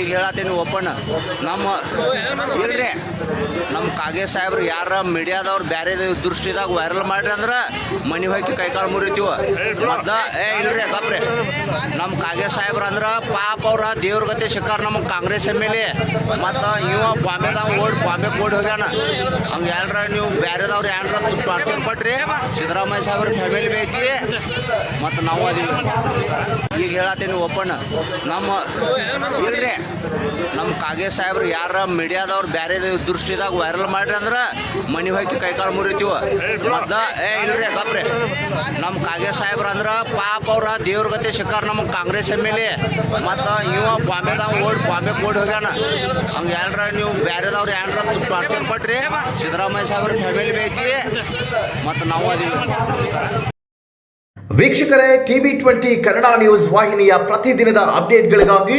ಈಗ ಹೇಳತ್ತೀನಿ ಓಪನ್. ನಮ್ಮ ಇಲ್ರಿ, ನಮ್ಮ ಕಾಗೆ ಸಾಹೇಬ್ರು ಯಾರ ಮೀಡಿಯಾದವ್ರು ಬ್ಯಾರೆ ದೃಷ್ಟಿದಾಗ ವೈರಲ್ ಮಾಡ್ರಿ ಅಂದ್ರೆ ಮನಿ ಹೋಗಿ ಕೈಕಾಲು ಮುರಿತೀವ. ಮದ್ದ ಏ, ಇಲ್ರಿ, ಕಪ್ರಿ. ನಮ್ಮ ಕಾಗೆ ಸಾಹೇಬ್ರು ಅಂದ್ರೆ ಪಾಪ ಅವ್ರ ದೇವ್ರ ಗತಿ ಶಿಕಾರ ನಮ್ಮ ಕಾಂಗ್ರೆಸ್ ಎಂ ಎಲ್ ಎ. ಮತ್ತು ಇವ ಬಾಂಬೆದಾಗ ಓಡ್, ಬಾಂಬೆ ಓಡಿ ಹೋಗ್ಯಾನ. ಹಂಗೆ ಯಾರ ನೀವು ಬ್ಯಾರೆದವ್ರು ಯಾರ ಟಾರ್ಚರ್ ಕೊಟ್ರಿ, ಸಿದ್ದರಾಮಯ್ಯ ಸಾಹೇಬ್ರ ಫ್ಯಾಮಿಲಿ ಬೇಕಿ. ಮತ್ತು ನಾವು ಅದೀವಿ. ಈಗ ಹೇಳತ್ತೀನಿ ಓಪನ್. ನಮ್ಮ ಇಲ್ರಿ ನಮ್ಮ ಕಾಗೆ ಸಾಹೇಬ್ರು ಯಾರ ಮೀಡಿಯಾದವ್ರು ಬ್ಯಾರೆ ದೃಷ್ಟಿದಾಗ ವೈರಲ್ ಮಾಡ್ರಿ ಅಂದ್ರೆ ಮನಿ ಹೋಗಿ ಕೈಕಾಲು ಮುರಿತೀವ. ಮದ್ದ ಏ, ಇಲ್ರಿ ಕಪ್ರಿ. ನಮ್ಮ ಕಾಗೆ ಸಾಹೇಬ್ರು ಅಂದ್ರೆ ಪಾಪ ಅವ್ರ ದೇವ್ರ ಗತಿ ಶಿಕಾರ ನಮ್ಮ ಕಾಂಗ್ರೆಸ್ ಎಂ ಎಲ್ ಎ. ಮತ್ತು ಇವ ಬಾಂಬೆದಾಗ ಓಡ್ ಬಾಂಬೆ ಓಡಿ ಹೋಗ್ಯಾನ. ಹಂಗೆ ಯಾರ ನೀವು ಬ್ಯಾರೆದವ್ರು ಯಾರ ಟಾರ್ಚರ್ ಕೊಟ್ರಿ ಸಿದ್ದರಾಮಯ್ಯ ಸಾಹೇಬ್ರ ಫ್ಯಾಮಿಲಿ ಬೇಕಿ ಮತ್ತು ನಾವು ಅದೀವಿ. ವೀಕ್ಷಕರೇ, ಟಿವಿ ಟ್ವೆಂಟಿ ಕನ್ನಡ ನ್ಯೂಸ್ ವಾಹಿನಿಯ ಪ್ರತಿದಿನದ ಅಪ್ಡೇಟ್ಗಳಿಗಾಗಿ